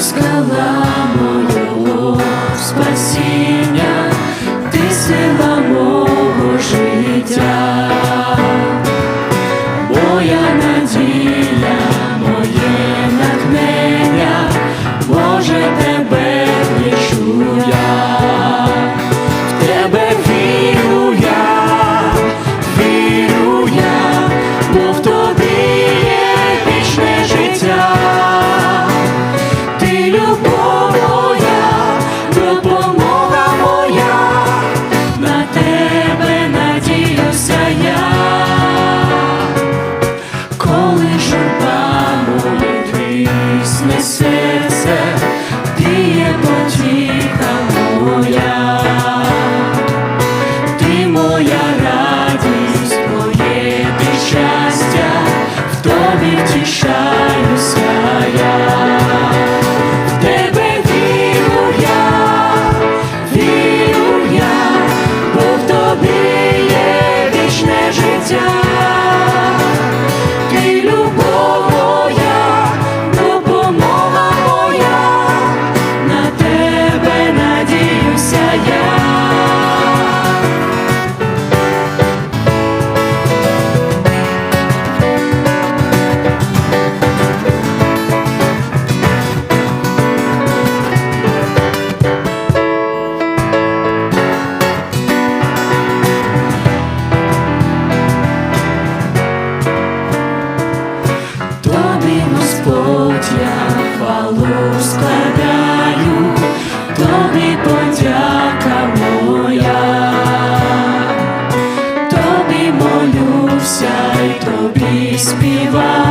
скала моєго спасіння, ти сила моя. журба молитви снесе. співай.